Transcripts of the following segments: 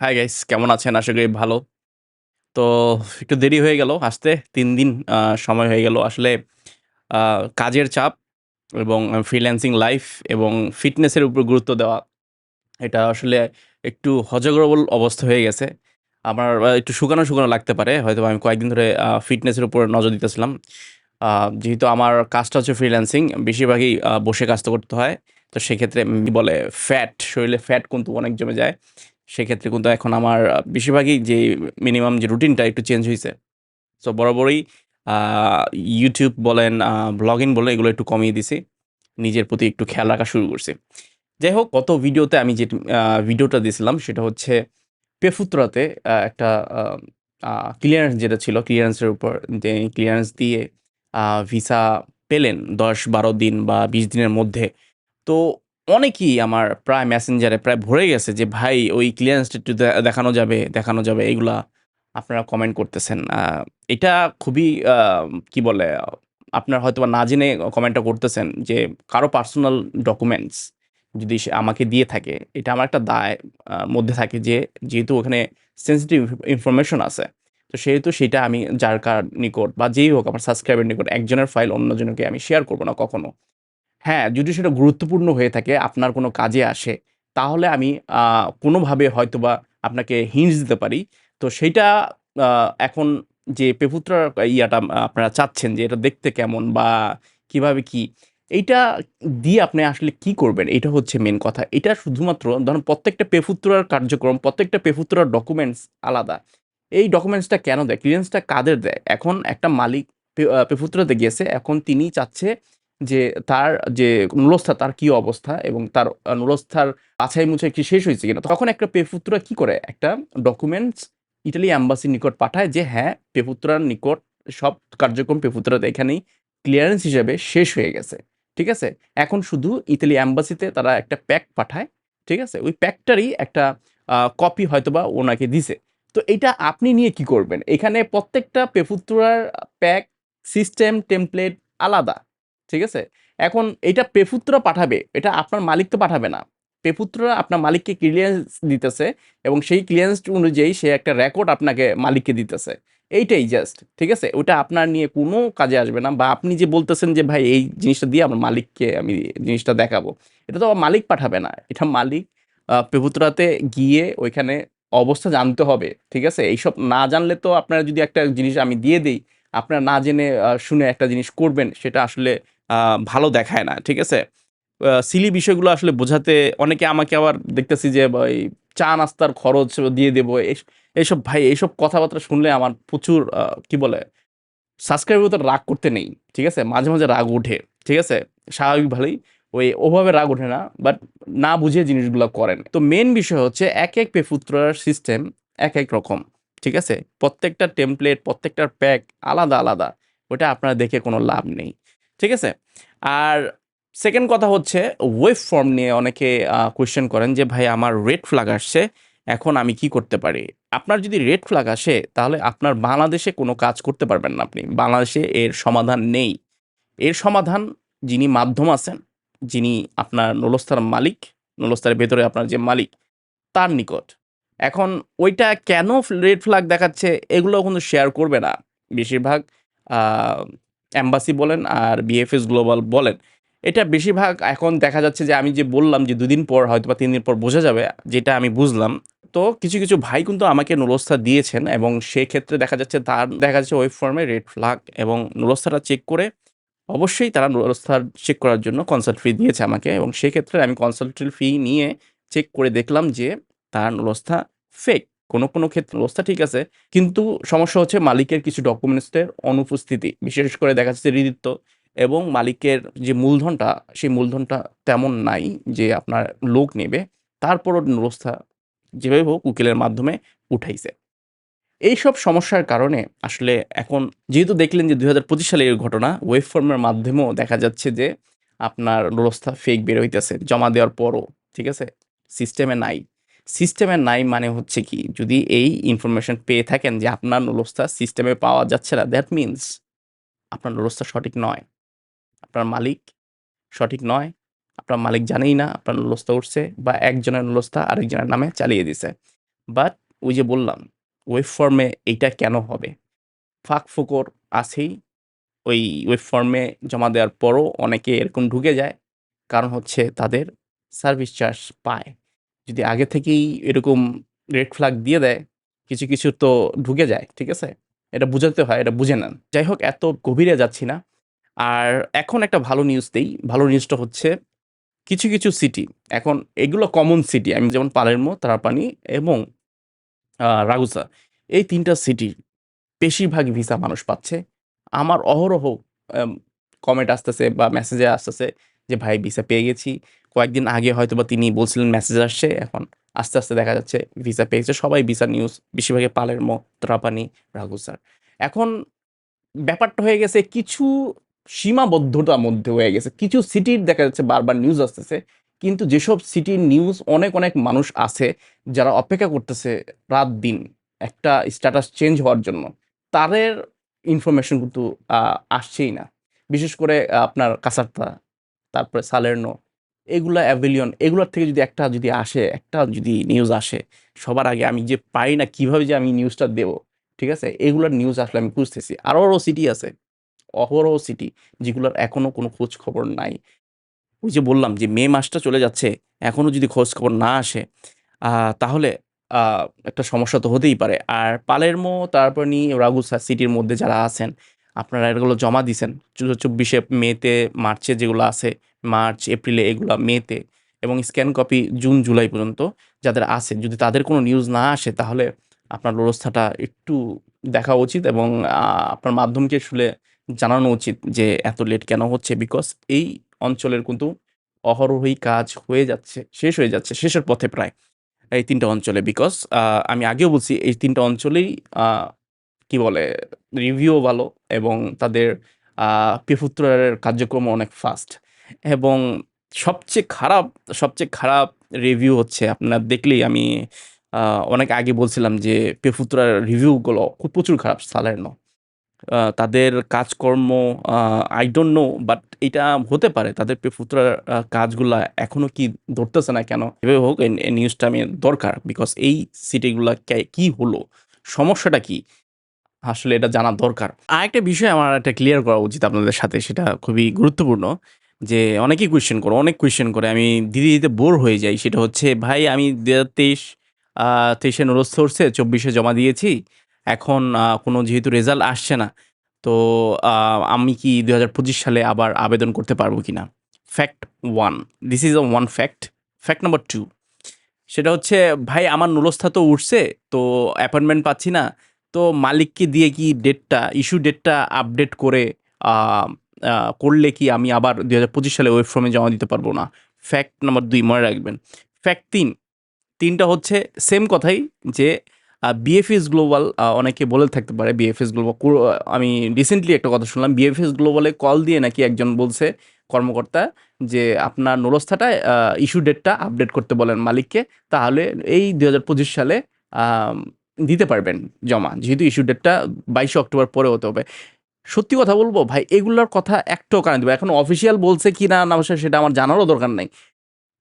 Hi guys কেমন আছেন? আশা করি ভালো। তো একটু দেরি হয়ে গেল আসতে তিন দিন সময় হয়ে গেল। আসলে কাজের চাপ এবং ফ্রিল্যান্সিং লাইফ এবং ফিটনেসের উপর গুরুত্ব দেওয়া। এটা আসলে একটু হযগরবল অবস্থা হয়ে গেছে। আমার একটু শুকানো, শুকানো লাগতে পারে। হয়তো আমি কয়েকদিন ধরে ফিটনেসের উপর নজর দিতেছিলাম। যেহেতু আমার কাজটা হচ্ছে ফ্রিল্যান্সিং বেশিরভাগই বসে কাজটা করতে হয়। তো সেক্ষেত্রে বলে ফ্যাট, শরীরে ফ্যাট কিন্তু অনেক জমে যায়। সেক্ষেত্রে কিন্তু এখন আমার বেশিরভাগই যে মিনিমাম যে রুটিনটা একটু চেঞ্জ হয়েছে সো বরাবরই YouTube বলেন, ব্লগিং বলেন এগুলো একটু কমিয়ে দিছি। নিজের প্রতি একটু খেয়াল রাখা শুরু করছি। যাই হোক গত ভিডিওতে আমি যে ভিডিওটা দিছিলাম সেটা হচ্ছে পেফুত্রাতে একটা ক্লিয়ারেন্স যেটা ছিল ক্লিয়ারেন্সের উপর যে ক্লিয়ারেন্স দিয়ে ভিসা পেলেন দশ বারো দিন বা ২০ দিনের মধ্যে। তো অনেকেই আমার প্রায় মেসেঞ্জারে প্রায় ভরে গেছে যে, "ভাই ওই ক্লিয়ারেন্সটা একটু দেখানো যাবে, দেখানো যাবে?" এগুলা আপনারা কমেন্ট করতেছেন। এটা খুবই কি বলে? আপনার হয়তোবা না জেনে কমেন্টটা করতেছেন যে কারও পার্সোনাল ডকুমেন্টস যদি সে আমাকে দিয়ে থাকে, এটা আমার একটা দায় মধ্যে থাকে যে যেহেতু ওখানে সেন্সিটিভ ইনফরমেশন আছে। তো সেহেতু সেটা আমি যার কার নিকট বা যেই হোক আমার সাবস্ক্রাইবার নিকট একজনের ফাইল অন্যজনকে আমি শেয়ার করব না কখনো। হ্যাঁ, যদি সেটা গুরুত্বপূর্ণ হয়ে থাকে, আপনার কোনো কাজে আসে, তাহলে আমি কোনোভাবে হয়তোবা আপনাকে হিন্টস দিতে পারি। তো সেইটা এখন যে পেপুত্রার ইয়াটা আপনারা চাচ্ছেন যে এটা দেখতে কেমন বা কীভাবে কি? এইটা দিয়ে আপনি আসলে কি করবেন? এটা হচ্ছে মেন কথা। এটা শুধুমাত্র ধরুন প্রত্যেকটা পেপুত্রার কার্যক্রম, প্রত্যেকটা পেপুত্রার ডকুমেন্টস আলাদা। এই ডকুমেন্টসটা কেন দেয়? ক্লিয়ারেন্সটা কাদের দেয়? এখন একটা মালিক পেপুত্রাতে গিয়েছে। এখন তিনি চাচ্ছে যে তার যে নুরস্থা তার কি অবস্থা এবং তার আ নুরস্থার বাছাই-মুছাই কি শেষ হয়েছে কিনা? তখন একটা পেপুত্রা কি করে? একটা ডকুমেন্টস ইটালি অ্যাম্বাসির নিকট পাঠায় যে হ্যাঁ, পেপুত্রার নিকট সব কার্যক্রম পেপুত্রাতে এখানেই ক্লিয়ারেন্স হিসেবে শেষ হয়ে গেছে। ঠিক আছে? এখন শুধু ইতালি অ্যাম্বাসিতে তারা একটা প্যাক পাঠায়। ঠিক আছে? ওই প্যাকটারই একটা কপি হয়তোবা ওনাকে দিছে। তো এটা আপনি নিয়ে কি করবেন? এখানে প্রত্যেকটা পেপুত্রার প্যাক, সিস্টেম, টেমপ্লেট আলাদা। ঠিক আছে? এখন এটা পেপুত্রা পাঠাবে। এটা আপনার মালিক তো পাঠাবে না। পেপুত্রা আপনার মালিককে ক্লিয়ারেন্স দিতেছে এবং সেই ক্লিয়ারেন্স অনুযায়ী সে একটা রেকর্ড আপনাকে মালিককে দিতেছে। এইটাই জাস্ট। ঠিক আছে? ওইটা আপনার নিয়ে কোনো কাজে আসবে না বা আপনি যে বলতেছেন যে, "ভাই এই জিনিসটা দিয়ে আমার মালিককে আমি জিনিসটা দেখাবো।" এটা তো মালিক পাঠাবে না। এটা মালিক পেপুত্রাতে গিয়ে ওইখানে অবস্থা জানতে হবে। ঠিক আছে? এইসব না জানলে তো আপনার যদি একটা জিনিস আমি দিয়ে দিই আপনারা না জেনে শুনে একটা জিনিস করবেন সেটা আসলে ভালো দেখায় না। ঠিক আছে? সিলি বিষয়গুলো আসলে বোঝাতে অনেকে আমাকে আবার দেখতেছি যে ভাই চা নাস্তার খরচ দিয়ে দেবো এস এসব ভাই এইসব কথাবার্তা শুনলে আমার প্রচুর কি বলে? সাবস্ক্রাইবার তো রাগ করতে নেই। ঠিক আছে? মাঝে, মাঝে রাগ ওঠে ঠিক আছে? স্বাভাবিকভাবেই ওই ওভাবে রাগ ওঠে না। বাট না বুঝে জিনিসগুলো করেন। তো মেন বিষয় হচ্ছে এক এক পেপুত্রার সিস্টেম এক এক রকম। ঠিক আছে? প্রত্যেকটা টেমপ্লেট, প্রত্যেকটার প্যাক আলাদা, আলাদা। ওইটা আপনার দেখে কোনো লাভ নেই। ঠিক আছে? আর সেকেন্ড কথা হচ্ছে ওয়েব ফর্ম নিয়ে অনেকে কোয়েশ্চেন করেন যে, "ভাই আমার রেড ফ্ল্যাগ আসছে। এখন আমি কি করতে পারি?" আপনার যদি রেড ফ্ল্যাগ আসে তাহলে আপনার বাংলাদেশে কোনো কাজ করতে পারবেন না আপনি। বাংলাদেশে এর সমাধান নেই। এর সমাধান যিনি মাধ্যম আছেন, যিনি আপনার নলস্তার মালিক, নুরস্থার ভেতরে আপনার যে মালিক, তার নিকট। এখন ওইটা কেন রেড ফ্ল্যাগ দেখাচ্ছে এগুলো কিন্তু শেয়ার করবে না। বেশিরভাগ আ এম্বাসি বলেন আর বিএফএস গ্লোবাল বলেন। এটা বেশিরভাগ এখন দেখা যাচ্ছে যে আমি যে বললাম যে দুদিন পর হয়তো বা তিন দিন পর বোঝা যাবে যেটা আমি বুঝলাম। তো কিছু, কিছু ভাই কিন্তু আমাকে নুরস্থা দিয়েছেন এবং সেক্ষেত্রে দেখা যাচ্ছে তার দেখা যাচ্ছে ওয়েব ফর্মে রেড ফ্লাগ এবং নুরস্থাটা চেক করে অবশ্যই তারা নুরস্থার চেক করার জন্য কনসাল্ট ফি দিয়েছে আমাকে এবং সেক্ষেত্রে আমি কনসাল্টেন্ট ফি নিয়ে চেক করে দেখলাম যে তার নুরস্থা ফেক। কোনো, কোনো ক্ষেত্রে নুরস্থা ঠিক আছে। কিন্তু সমস্যা হচ্ছে মালিকের কিছু ডকুমেন্টসের অনুপস্থিতি। বিশেষ করে দেখা যাচ্ছে ঋদিত্ব এবং মালিকের যে মূলধনটা, সেই মূলধনটা তেমন নাই যে আপনার লোক নেবে। তারপরও নুরস্থা যেভাবে হোক উকিলের মাধ্যমে উঠাইছে। এইসব সমস্যার কারণে আসলে এখন যেহেতু দেখলেন যে ২০২৫ সালের এই ঘটনা ওয়েব ফর্মের মাধ্যমেও দেখা যাচ্ছে যে আপনার নুরস্থা ফেক বের হইতেছে জমা দেওয়ার পরও। ঠিক আছে? সিস্টেমে নাই। সিস্টেমে নাই মানে হচ্ছে কি? যদি এই ইনফরমেশন পেয়ে থাকেন যে আপনার নুরস্থা সিস্টেমে পাওয়া যাচ্ছে না দ্যাট মিনস আপনার নুরস্থা সঠিক নয়। আপনার মালিক সঠিক নয়। আপনার মালিক জানেই না আপনার নুলস্থা উঠছে বা একজনের নুলস্থা আরেকজনের নামে চালিয়ে দিছে বাট ওই যে বললাম ওয়েব ফর্মে এইটা কেন হবে ফাঁক ফুকর আছেই, ওই ওয়েব ফর্মে জমা দেওয়ার পরও অনেকে এরকম ঢুকে যায়, কারণ হচ্ছে তাদের সার্ভিস চার্জ পায় যদি আগে থেকেই এরকম রেড ফ্ল্যাগ দিয়ে দেয়, কিছু কিছু তো ঢুকে যায়, ঠিক আছে? এটা বুঝাতে হয়, এটা বুঝে নেন। যাই হোক, এত গভীরে যাচ্ছি না। আর এখন একটা ভালো নিউজ দেই। ভালো নিউজটা হচ্ছে কিছু কিছু সিটি এখন এগুলো কমন সিটি আমি যেমন পালেরমো, তারাপানি এবং রাগুসা, এই তিনটা সিটি বেশিরভাগ ভিসা মানুষ পাচ্ছে। আমার অহরহ কমেন্ট আসতেছে বা মেসেজে আসতেছে যে, ভাই ভিসা পেয়ে গেছি। কয়েকদিন আগে হয়তো বা তিনি বলছিলেন মেসেজ আসছে এখন। আস্তে আস্তে দেখা যাচ্ছে ভিসা পেয়েছে সবাই ভিসা নিউজ বেশিরভাগে পালেরমো ত্রাপানি রাগুসার এখন ব্যাপারটা হয়ে গেছে, কিছু সীমাবদ্ধতার মধ্যে হয়ে গেছে। কিছু সিটির দেখা যাচ্ছে, বারবার নিউজ আসতেছে। কিন্তু যেসব সিটির নিউজ অনেক অনেক মানুষ আছে, যারা অপেক্ষা করতেছে রাত দিন একটা স্ট্যাটাস চেঞ্জ হওয়ার জন্য, তাদের ইনফরমেশন কিন্তু আসছেই না। বিশেষ করে আপনার কাসারতা তারপরে সালেরনো এগুলো অ্যাভিলিয়ন এগুলোর থেকে যদি একটা যদি আসে, একটা যদি নিউজ আসে, সবার আগে আমি যে পাই না কীভাবে যে আমি নিউজটা দেবো, ঠিক আছে? এগুলোর নিউজ আসলে আমি খুঁজতেছি। আরও আরও সিটি আছে, অহরহ সিটি যেগুলোর এখনও কোনো খোঁজ খবর নাই। ওই যে বললাম যে মে মাসটা চলে যাচ্ছে এখনও যদি খোঁজ খবর না আসে তাহলে একটা সমস্যা তো হতেই পারে। আর পালেরমো তারপর নি রাগুসা সিটির মধ্যে যারা আছেন, আপনারা এগুলো জমা দিছেন। চব্বিশে মেতে মার্চে যেগুলো আছে মার্চ, এপ্রিলে এগুলো, মেতে এবং স্ক্যান কপি জুন, জুলাই পর্যন্ত যাদের আছে। যদি তাদের কোনো নিউজ না আসে, তাহলে আপনার ব্যবস্থাটা একটু দেখা উচিত এবং আপনার মাধ্যমকে শুলে জানানো উচিত যে এত লেট কেন হচ্ছে বিকজ এই অঞ্চলের কিন্তু অহরহই কাজ হয়ে যাচ্ছে, শেষ হয়ে যাচ্ছে, শেষের পথে প্রায় এই তিনটা অঞ্চলে বিকজ আমি আগেও বলছি এই তিনটা অঞ্চলেই কি বলে রিভিউ ভালো এবং তাদের পেফুত্রের কার্যক্রম অনেক ফাস্ট এবং সবচেয়ে খারাপ সবচেয়ে খারাপ রিভিউ হচ্ছে আপনার দেখলেই আমি অনেক আগে বলছিলাম যে পেফুত্রার রিভিউগুলো খুব প্রচুর খারাপ সালের আহ, তাদের কাজকর্ম আই ডোন্ট নো বাট এটা হতে পারে। তাদের পেফুত্রার কাজগুলা এখনও কি ধরতেছে না কেন? এভাবে হোক এই নিউজটা আমি দরকার বিকজ এই সিটিগুলা কি হলো? সমস্যাটা কি? আসলে এটা জানা দরকার। আর একটা বিষয় আমার একটা ক্লিয়ার করা উচিত আপনাদের সাথে সেটা খুবই গুরুত্বপূর্ণ। যে অনেকেই কোয়েশ্চেন করে, অনেক কোয়েশ্চেন করে, আমি দিদি দিতে বোর হয়ে যাই। সেটা হচ্ছে, ভাই, আমি দু হাজার তেইশ তেইশে নুরস চব্বিশে জমা দিয়েছি, এখন কোনো যেহেতু রেজাল্ট আসছে না, তো আমি কি দু হাজার পঁচিশ সালে আবার আবেদন করতে পারব কি না fact one this is a one fact fact number two সেটা হচ্ছে, ভাই, আমার নুলস্থা তো উঠছে, তো অ্যাপয়েন্টমেন্ট পাচ্ছি না, তো মালিককে দিয়ে কি ডেটটা ইস্যু ডেটটা আপডেট করে করলে কি আমি আবার দুই হাজার পঁচিশ সালে ওয়েব ফর্মে জমা দিতে পারব না? ফ্যাক্ট নাম্বার দুই, মনে রাখবেন। ফ্যাক্ট তিন। তিনটা হচ্ছে সেম কথাই যে বিএফএস গ্লোবাল অনেকে বলে থাকতে পারে বিএফএস গ্লোবাল আমি রিসেন্টলি একটা কথা শুনলাম বিএফএস গ্লোবালে কল দিয়ে নাকি একজন বলছে কর্মকর্তা যে, আপনার নুরস্থাটা ইস্যু ডেটটা আপডেট করতে বলেন মালিককে, তাহলে এই দু হাজার পঁচিশ সালে দিতে পারবেন জমা। যেহেতু ইস্যু ডেটটা বাইশে অক্টোবর পরে হতে হবে। সত্যি কথা বলব, ভাই, এগুলোর কথা একটাও কারণ দেবো এখন অফিসিয়াল বলছে কি না না সেটা আমার জানারও দরকার নাই।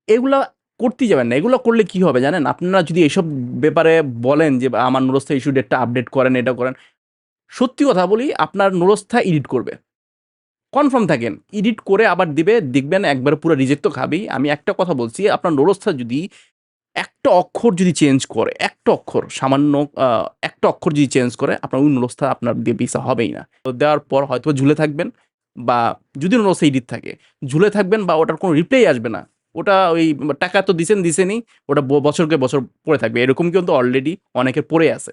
এগুলা করতেই যাবেন না। এগুলো করলে কি হবে জানেন? আপনারা যদি এসব ব্যাপারে বলেন যে আমার নুরস্থা ইস্যু ডেটটা আপডেট করেন, এটা করেন, সত্যি কথা বলি আপনার নুরস্থা এডিট করবে। কনফার্ম থাকেন এডিট করে আবার দিবে, দেখবেন একবার পুরো রিজেক্ট তো খাবেই। আমি একটা কথা বলছি, আপনার নুরস্থা যদি একটা অক্ষর যদি চেঞ্জ করে, একটা অক্ষর, সামান্য একটা অক্ষর যদি চেঞ্জ করে, আপনার ওই নুরস্থা আপনার দিয়ে ভিসা হবেই না। তো দেওয়ার পর হয়তো ঝুলে থাকবেন বা যদি নুরস্থা এডিট থাকে, ঝুলে থাকবেন বা ওটার কোনো রিপ্লাই আসবে না, ওটা ওই টাকা তো দিছেন, দিছেনই, ওটা বছরকে বছর পড়ে থাকবে। এরকম কিন্তু অলরেডি অনেকের পড়ে আছে।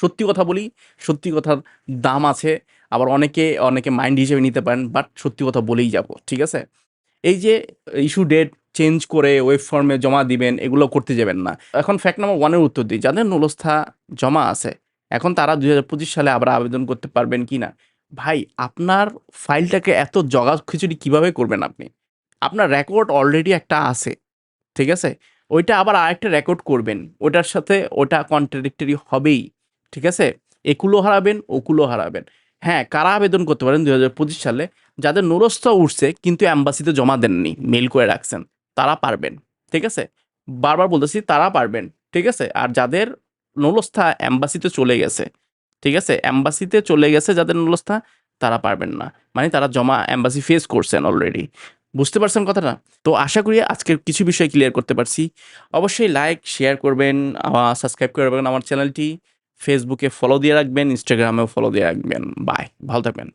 সত্যি কথা বলি, সত্যি কথার দাম আছে, আবার অনেকে অনেকে মাইন্ড হিসেবে নিতে পারেন বাট সত্যি কথা বলেই যাব, ঠিক আছে? এই যে ইস্যু ডেট চেঞ্জ করে ওয়েব ফর্মে জমা দিবেন এগুলো করতে যাবেন না। এখন ফ্যাক্ট নাম্বার ওয়ানের উত্তর দিই। যাদের নলস্থা জমা আছে এখন তারা দুই হাজার পঁচিশ সালে আবার আবেদন করতে পারবেন কি না ভাই আপনার ফাইলটাকে এত জগা খিচুড়ি কীভাবে করবেন আপনি? আপনার রেকর্ড অলরেডি একটা আছে ঠিক আছে? ওইটা আবার আরেকটা রেকর্ড করবেন। ওটার সাথে ওটা কন্ট্রাডিক্টরি হবেই ঠিক আছে? একুলো হারাবেন ওকুলো হারাবেন। হ্যাঁ, কারা আবেদন করতে পারেন ২০২৫ সালে? যাদের নুরস্থ উঠছে কিন্তু অ্যাম্বাসিতে জমা দেননি, মেইল করে রাখছেন। তারা পারবেন। ঠিক আছে? বারবার বলতেছি তারা পারবেন। ঠিক আছে? আর যাদের নলস্থা অ্যাম্বাসিতে চলে গেছে, ঠিক আছে? অ্যাম্বাসিতে চলে গেছে যাদের নুরস্থা তারা পারবেন না। মানে তারা জমা অ্যাম্বাসি ফেস করছেন অলরেডি। বুঝতে পারছেন কথাটা? তো আশা করি আজকের কিছু বিষয় ক্লিয়ার করতে পারছি। অবশ্যই লাইক, শেয়ার করবেন, সাবস্ক্রাইব করে রাখবেন আমার চ্যানেলটি। ফেসবুকে ফলো দিয়ে রাখবেন, ইনস্টাগ্রামেও ফলো দিয়ে রাখবেন। বাই। ভালো থাকবেন।